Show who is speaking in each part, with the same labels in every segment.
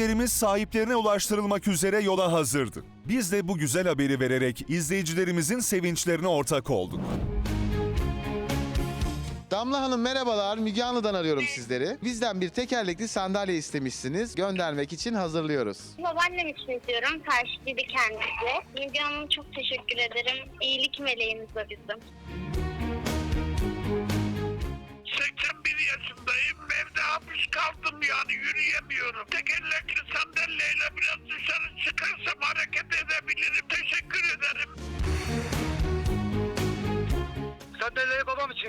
Speaker 1: Bayilerimiz sahiplerine ulaştırılmak üzere yola hazırdı. Biz de bu güzel haberi vererek izleyicilerimizin sevinçlerine ortak olduk.
Speaker 2: Damla Hanım merhabalar. Müge Anlı'dan arıyorum sizleri. Bizden bir tekerlekli sandalye istemişsiniz. Göndermek için hazırlıyoruz.
Speaker 3: Babaannem için istiyorum. Karşılıydı kendisi. Müge Hanım çok teşekkür ederim. İyilik meleğimiz o bizim.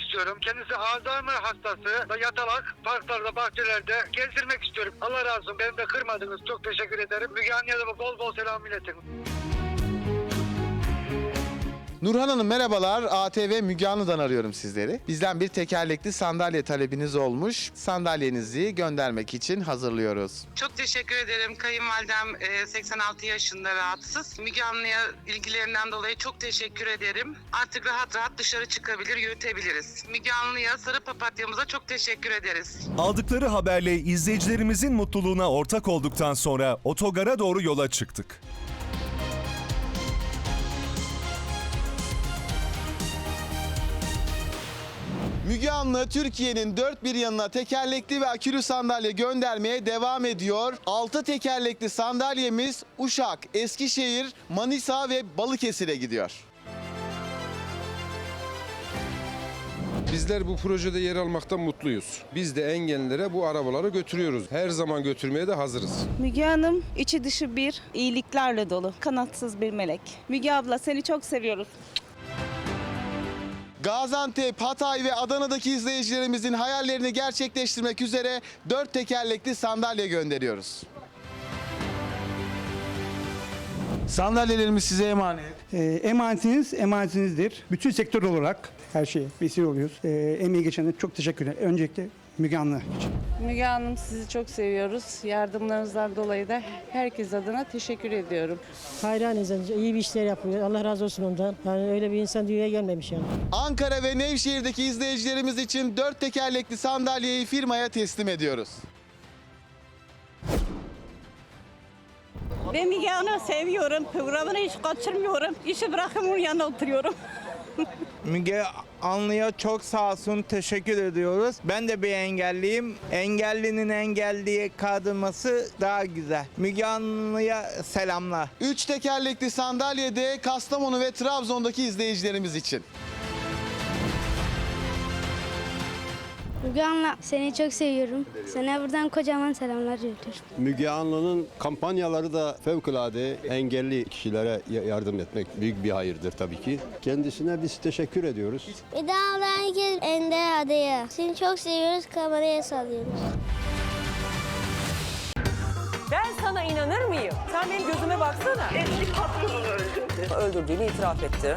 Speaker 4: İstiyorum. Kendisi Alzheimer hastası yatalak parklarda, bahçelerde gezdirmek istiyorum. Allah razı olsun. Beni de kırmadınız. Çok teşekkür ederim. Müge Anlı'ya da bol bol selam iletin.
Speaker 2: Nurhan Hanım merhabalar. ATV Müge Anlı'dan arıyorum sizleri. Bizden bir tekerlekli sandalye talebiniz olmuş. Sandalyenizi göndermek için hazırlıyoruz.
Speaker 5: Çok teşekkür ederim. Kayınvalidem e, 86 yaşında rahatsız. Müge Anlı'ya ilgilerinden dolayı çok teşekkür ederim. Artık rahat rahat dışarı çıkabilir, yürütebiliriz. Müge Anlı'ya, sarı papatyamıza çok teşekkür ederiz.
Speaker 1: Aldıkları haberle izleyicilerimizin mutluluğuna ortak olduktan sonra otogara doğru yola çıktık.
Speaker 2: Müge Anlı Türkiye'nin dört bir yanına tekerlekli ve akülü sandalye göndermeye devam ediyor. 6 tekerlekli sandalyemiz Uşak, Eskişehir, Manisa ve Balıkesir'e gidiyor.
Speaker 6: Bizler bu projede yer almaktan mutluyuz. Biz de engellilere bu arabaları götürüyoruz. Her zaman götürmeye de hazırız.
Speaker 7: Müge Hanım içi dışı bir iyiliklerle dolu. Kanatsız bir melek. Müge abla seni çok seviyoruz.
Speaker 2: Gaziantep, Hatay ve Adana'daki izleyicilerimizin hayallerini gerçekleştirmek üzere dört tekerlekli sandalye gönderiyoruz. Sandalyelerimiz size emanet.
Speaker 8: E, emanetiniz emanetinizdir. Bütün sektör olarak her şeye vesile oluyoruz. E, emeği geçene çok teşekkür ederim. Öncelikle Müge Anlı.
Speaker 7: Müge Hanım sizi çok seviyoruz. Yardımlarınızdan dolayı da herkes adına teşekkür ediyorum.
Speaker 9: Hayranız. iyi bir işler yapıyor. Allah razı olsun ondan. Yani öyle bir insan dünyaya gelmemiş yani.
Speaker 2: Ankara ve Nevşehir'deki izleyicilerimiz için dört tekerlekli sandalyeyi firmaya teslim ediyoruz.
Speaker 7: Ben Müge Hanım'ı seviyorum. Programını hiç kaçırmıyorum. İşi bırakıp onun yanında oturuyorum.
Speaker 10: Müge Anlı'ya çok sağ olsun teşekkür ediyoruz. Ben de bir engelliyim. Engellinin engelliye kaldırması daha güzel. Müge Anlı'ya selamlar.
Speaker 2: Üç tekerlekli sandalye de Kastamonu ve Trabzon'daki izleyicilerimiz için.
Speaker 3: Müge Hanım seni çok seviyorum. Sana buradan kocaman selamlar iletiyorum.
Speaker 11: Müge Anlı'nın kampanyaları da fevkalade engelli kişilere yardım etmek büyük bir hayırdır tabii ki. Kendisine biz teşekkür ediyoruz.
Speaker 3: Bir daha herkes Ender adaya. Seni çok seviyoruz. Kameraya sallıyoruz.
Speaker 12: Ben sana inanır mıyım? Sen benim gözüme baksana.
Speaker 13: Eski patronunu öldürdü.
Speaker 12: Öldürdüğünü itiraf etti.